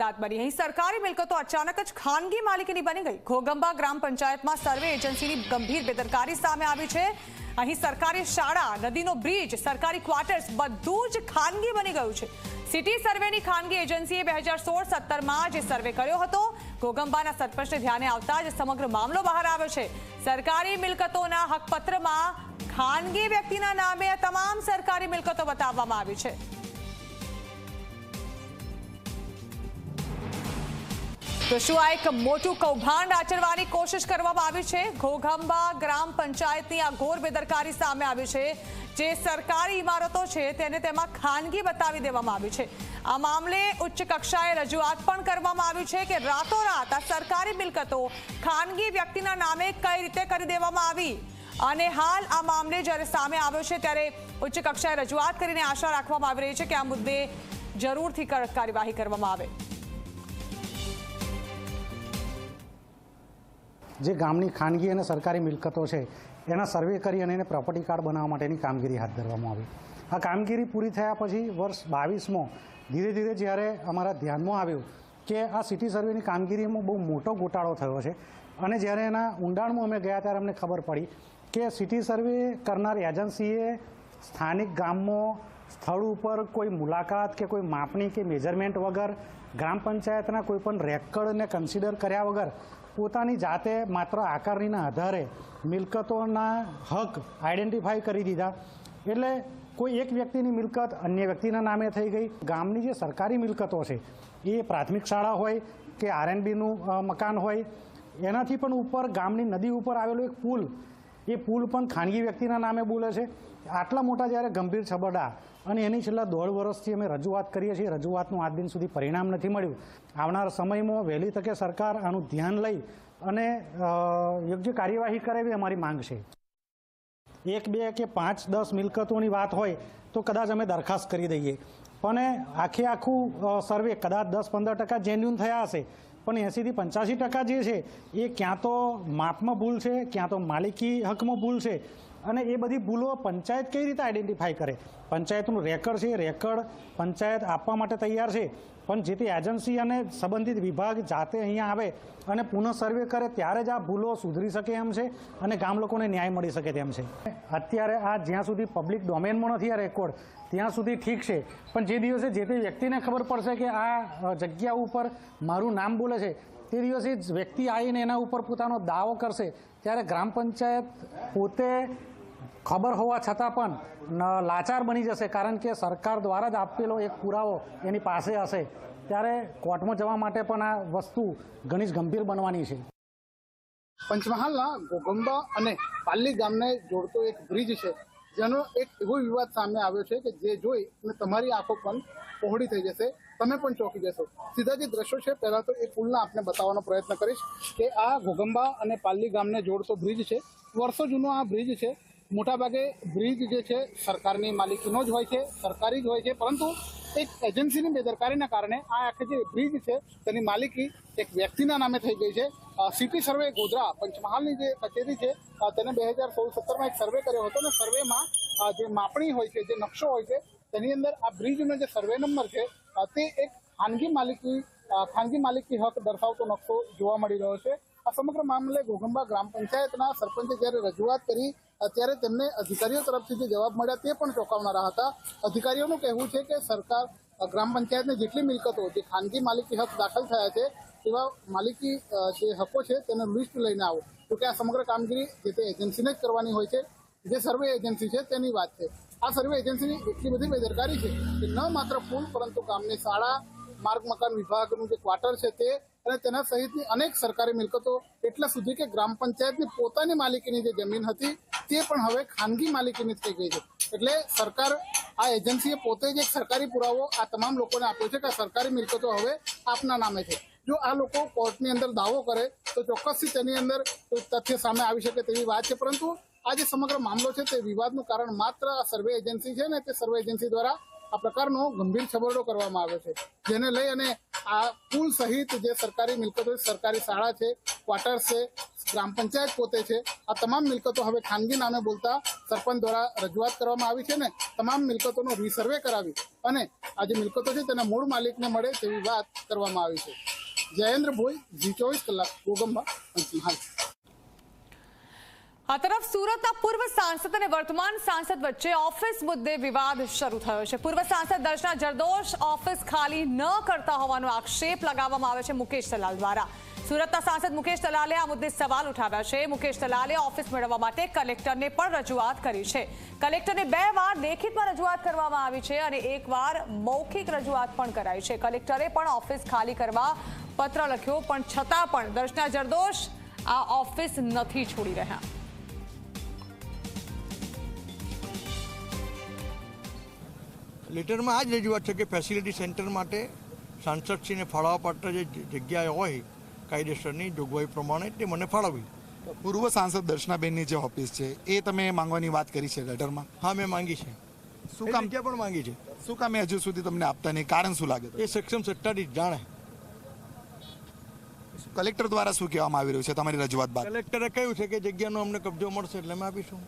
દાત બની અહીં સરકારી મિલકતો અચાનક જ ખાનગી માલિકીની બની ગઈ. ઘોગંબા ગ્રામ પંચાયતમાં સર્વે એજન્સીની ગંભીર બેદરકારી સામે આવી છે. અહીં સરકારી શાળા, નદીનો બ્રિજ, સરકારી ક્વાર્ટર્સ બધું જ ખાનગી બની ગયું છે. સિટી સર્વેની ખાનગી એજન્સીએ બે હજાર સોળ સત્તરમાં જે સર્વે કર્યો હતો, ઘોગંબાના સરપંચને ધ્યાને આવતા જ સમગ્ર મામલો બહાર આવ્યો છે. સરકારી મિલકતોના હકપત્રમાં ખાનગી વ્યક્તિના નામે તમામ સરકારી મિલકતો બતાવવામાં આવી છે. તો શું આ એક મોટું કૌભાંડ આચરવાની કોશિશ કરવામાં આવી છે. ઘોઘંબા ગ્રામ પંચાયતની આ ઘોર બેદરકારી સામે આવી છે. જે સરકારી ઇમારતો છે તેને તેમાં ખાનગી બતાવી દેવામાં આવી છે. આ મામલે ઉચ્ચ કક્ષાએ રજૂઆત પણ કરવામાં આવી છે કે રાતોરાત આ સરકારી મિલકતો ખાનગી વ્યક્તિના નામે કઈ રીતે કરી દેવામાં આવી અને હાલ આ મામલે જ્યારે સામે આવ્યો છે ત્યારે ઉચ્ચ કક્ષાએ રજૂઆત કરીને આશા રાખવામાં આવી રહી છે કે આ મુદ્દે જરૂરથી કાર્યવાહી કરવામાં આવે. જે ગામની ખાનગી અને સરકારી મિલકતો છે, એના સર્વે કરી અને એને પ્રોપર્ટી કાર્ડ બનાવવા માટેની કામગીરી હાથ ધરવામાં આવી. આ કામગીરી પૂરી થયા પછી વર્ષ બાવીસમાં ધીરે ધીરે જ્યારે અમારા ધ્યાનમાં આવ્યું કે આ સિટી સર્વેની કામગીરીમાં બહુ મોટો ગોટાળો થયો છે અને જ્યારે એના ઊંડાણમાં અમે ગયા ત્યારે અમને ખબર પડી કે સિટી સર્વે કરનાર એજન્સીએ સ્થાનિક ગામમાં સ્થળ ઉપર કોઈ મુલાકાત કે કોઈ માપણી કે મેજરમેન્ટ વગર ગ્રામ પંચાયતના કોઈ પણ રેકર્ડને કન્સિડર કર્યા વગર પોતાની જાતે માત્ર આકારણીના આધારે મિલકતોના હક આઈડેન્ટિફાઈ કરી દીધા. એટલે કોઈ એક વ્યક્તિની મિલકત અન્ય વ્યક્તિના નામે થઈ ગઈ. ગામની જે સરકારી મિલકતો છે, એ પ્રાથમિક શાળા હોય કે આરએનબીનું મકાન હોય, એનાથી પણ ઉપર ગામની નદી ઉપર આવેલો એક પુલ, એ પુલ પણ ખાનગી વ્યક્તિના નામે બોલે છે. આટલા મોટા જ્યારે ગંભીર છબરડા અને એની છેલ્લા દોઢ વર્ષથી અમે રજૂઆત કરીએ છીએ, રજૂઆતનું આજ દિન સુધી પરિણામ નથી મળ્યું. આવનાર સમયમાં વહેલી તકે સરકાર આનું ધ્યાન લઈ અને યોગ્ય કાર્યવાહી કરે એવી અમારી માંગ છે. એક, બે કે પાંચ, દસ મિલકતોની વાત હોય તો કદાચ અમે દરખાસ્ત કરી દઈએ. પણ આખે આખું સર્વે કદાચ દસ પંદર ટકા જેન્યુન થયા હશે, પણ એંસીથી પંચ્યાસી ટકા જે છે એ ક્યાં તો માપમાં ભૂલ છે, ક્યાં તો માલિકી હકમાં ભૂલ છે અને એ બધી ભૂલો પંચાયત કઈ રીતે આઈડેન્ટિફાઈ કરે? પંચાયતનું રેકર્ડ છે રેકર્ડ પંચાયત આપવા માટે તૈયાર છે. પણ જે તે એજન્સી અને સંબંધિત વિભાગ જાતે અહીંયા આવે અને પુનઃ સર્વે કરે, ત્યારે જ આ ભૂલો સુધરી શકે એમ છે અને ગામ લોકોને ન્યાય મળી શકે તેમ છે. અત્યારે આ જ્યાં સુધી પબ્લિક ડોમેનમાં નથી આ રેકોર્ડ ત્યાં સુધી ઠીક છે. પણ જે દિવસે જે તે વ્યક્તિને ખબર પડશે કે આ જગ્યા ઉપર મારું નામ બોલે છે, તે દિવસે જ વ્યક્તિ આવીને એના ઉપર પોતાનો દાવો કરશે, ત્યારે ગ્રામ પંચાયત પોતે ખબર હોવા છતાં પણ લાચાર બની જશે, કારણ કે સરકાર દ્વારા જ આપેલો એક પુરાવો એની પાસે હશે. ત્યારે કોર્ટમાં જવા માટે પણ આ વસ્તુ ઘણી જ ગંભીર બનવાની છે. પંચમહાલના ગોગંબા અને પાલ્લી ગામને જોડતો એક બ્રિજ છે, જેનો એક એવો વિવાદ સામે આવ્યો છે કે જે જોઈ અને તમારી આંખો પણ પહોળી થઈ જશે. તમે પણ ચોંકી જશો. સીધા જે દ્રશ્યો છે, પહેલા તો એ પુલના આપને બતાવવાનો પ્રયત્ન કરીશ કે આ ઘોગંબા અને પાલ્લી ગામને જોડતો બ્રિજ છે. વર્ષો જૂનો આ બ્રિજ છે. મોટાભાગે બ્રિજ જે છે, સરકારની માલિકીનો જ હોય છે, સરકારી જ હોય છે, પરંતુ એક એજન્સીની બેદરકારીના કારણે આ આખી જે બ્રિજ છે, તેની માલિકી એક વ્યક્તિના નામે થઈ ગઈ છે. સિટી સર્વે ગોધરા પંચમહાલની જે કચેરી છે તેને બે હજાર સોળ સત્તરમાં એક સર્વે કર્યો હતો અને સર્વેમાં જે માપણી હોય છે, જે નકશો હોય છે, તેની અંદર આ બ્રિજનો જે સર્વે નંબર છે તે એક ખાનગી માલિકી ખાનગી માલિકી હક દર્શાવતો નકશો જોવા મળી રહ્યો છે. આ સમગ્ર મામલે ઘોઘંબા ગ્રામ પંચાયતના સરપંચે જ્યારે રજૂઆત કરી ત્યારે તેમને અધિકારીઓ તરફથી જે જવાબ મળ્યા તે પણ ચોંકાવનારા હતા. અધિકારીઓનું કહેવું છે કે સરકાર ગ્રામ પંચાયતની જેટલી મિલકતો જે ખાનગી માલિકી હક દાખલ થયા છે, તેવા માલિકી જે હકો છે તેનો લિસ્ટ લઈને આવો. તો કે આ સમગ્ર કામગીરી જે તે એજન્સીને જ કરવાની હોય છે, જે સર્વે એજન્સી છે તેની વાત છે. આ સર્વે એજન્સીની એટલી બધી બેદરકારી છે કે ન માત્ર પુલ પરંતુ ગામની શાળા, માર્ગ મકાન વિભાગનું જે ક્વાર્ટર છે તે અને તેના સહિતની અનેક સરકારી મિલકતો એટલા સુધી કે ગ્રામ પંચાયતની પોતાની માલિકીની જે જમીન હતી તે પણ હવે ખાનગી માલિકીની થઈ ગઈ છે. એટલે સરકાર, આ એજન્સીએ પોતે જ એક સરકારી પુરાવો આ તમામ લોકોને આપ્યો છે કે સરકારી મિલકતો હવે આપના નામે છે. જો આ લોકો કોર્ટની અંદર દાવો કરે, તો ચોક્કસથી તેની અંદર તથ્ય સામે આવી શકે તેવી વાત છે. પરંતુ આ જે સમગ્ર મામલો છે તે વિવાદનું કારણ માત્ર આ સર્વે એજન્સી છે ને તે સર્વે એજન્સી દ્વારા આ પ્રકારનો ગંભીર છબરડો કરવામાં આવ્યો છે. જેને લઈ અને આ પુલ સહિત જે સરકારી મિલકતો સરકારી શાળા છે, ક્વાર્ટર્સ છે ગ્રામ પંચાયત પોતે છે. આ તમામ મિલકતો હવે ખાનગી નામે બોલતા સરપંચ દ્વારા રજૂઆત કરવામાં આવી છે ને તમામ મિલકતોનો રીસર્વે કરાવી અને આ જે મિલકતો છે તેના મૂળ માલિકને મળે તેવી વાત કરવામાં આવી છે. જયેન્દ્ર ભોઈ જી ચોવીસ કલાક ગોગંબા પંચમહાલ આ તરફ સુરતના પૂર્વ સાંસદ અને વર્તમાન સાંસદ વચ્ચે ઓફિસ મુદ્દે વિવાદ શરૂ થયો છે. પૂર્વ સાંસદ દર્શના જરદોશ ઓફિસ ખાલી ન કરતા હોવાનો આક્ષેપ લગાવવામાં આવે છે મુકેશ દલાલ દ્વારા. સુરતના સાંસદ મુકેશ દલાલે આ મુદ્દે સવાલ ઉઠાવ્યા છે. મુકેશ દલાલે ઓફિસ મેળવવા માટે કલેક્ટરને પણ રજૂઆત કરી છે. કલેક્ટરને બે વાર લેખિતમાં રજૂઆત કરવામાં આવી છે અને એકવાર મૌખિક રજૂઆત પણ કરાઈ છે. કલેક્ટરે પણ ઓફિસ ખાલી કરવા પત્ર લખ્યો, પણ છતાં પણ દર્શના જરદોશ આ ઓફિસ નથી છોડી રહ્યા. લેટરમાં આ જ રજૂઆત છે કે ફેસિલિટી સેન્ટર માટે સાંસદશ્રીને ફાળવવા પાત્ર જે જગ્યાએ હોય કાયદેસરની જોગવાઈ પ્રમાણે તે મને ફાળવવી. પૂર્વ સાંસદ દર્શનાબેનની જે ઓફિસ છે એ તમે માંગવાની વાત કરી છે લેટરમાં? હા મેં માંગી છે. શું કામ? ક્યાં પણ માંગી છે. શું કામ હજુ સુધી તમને આપતા નહીં? કારણ શું લાગે એ સક્ષમ સત્તાધીશ જાણે. કલેક્ટર દ્વારા શું કહેવામાં આવી રહ્યું છે? તમારી રજૂઆત બાદ. કલેક્ટરે કહ્યું છે કે જગ્યાનો અમને કબજો મળશે એટલે અમે આપીશું.